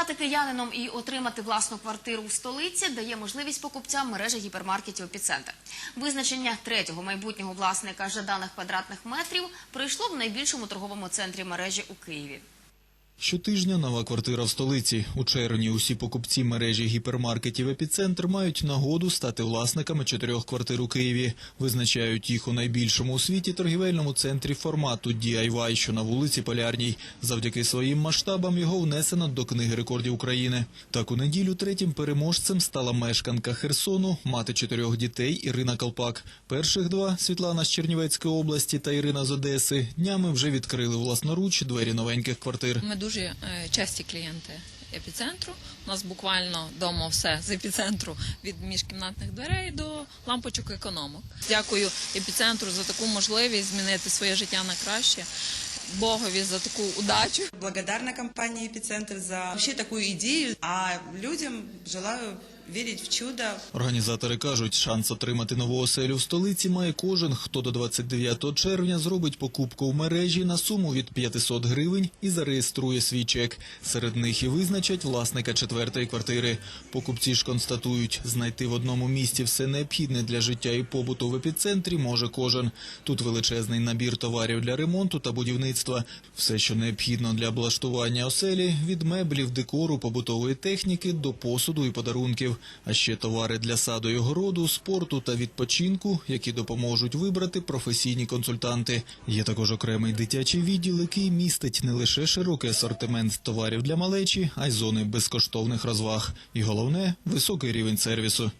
Стати киянином і отримати власну квартиру в столиці дає можливість покупцям мережі гіпермаркетів «Епіцентр». Визначення третього майбутнього власника жаданих квадратних метрів прийшло в найбільшому торговому центрі мережі у Києві. Щотижня нова квартира в столиці. У червні усі покупці мережі гіпермаркетів «Епіцентр» мають нагоду стати власниками чотирьох квартир у Києві. Визначають їх у найбільшому у світі торгівельному центрі формату DIY, що на вулиці Полярній. Завдяки своїм масштабам його внесено до книги рекордів України. Так у неділю третім переможцем стала мешканка Херсону, мати чотирьох дітей Ірина Колпак. Перших два Світлана з Чернівецької області та Ірина з Одеси днями вже відкрили власноруч двері новеньких квартир. Дуже е, часті клієнти епіцентру. У нас буквально вдома все з епіцентру від міжкімнатних дверей до лампочок економок. Дякую епіцентру за таку можливість змінити своє життя на краще. Богові за таку удачу. Благодарна компании «Эпицентр» за вообще такую идею, а людям желаю верить в чудо. Організатори кажуть, шанс отримати нову оселю в столиці має кожен, хто до 29 червня зробить покупку в мережі на суму від 500 гривень і зареєструє свій чек. Серед них і визначать власника четвертої квартири. Покупці ж констатують, знайти в одному місці все необхідне для життя і побуту в епіцентрі може кожен. Тут величезний набір товарів для ремонту та будівництва. Все, що необхідно для облаштування оселі, від меблів, декору, побутової техніки до посуду і подарунків. А ще товари для саду і городу, спорту та відпочинку, які допоможуть вибрати професійні консультанти. Є також окремий дитячий відділ, який містить не лише широкий асортимент товарів для малечі, а й зони безкоштовних розваг. І головне високий рівень сервісу.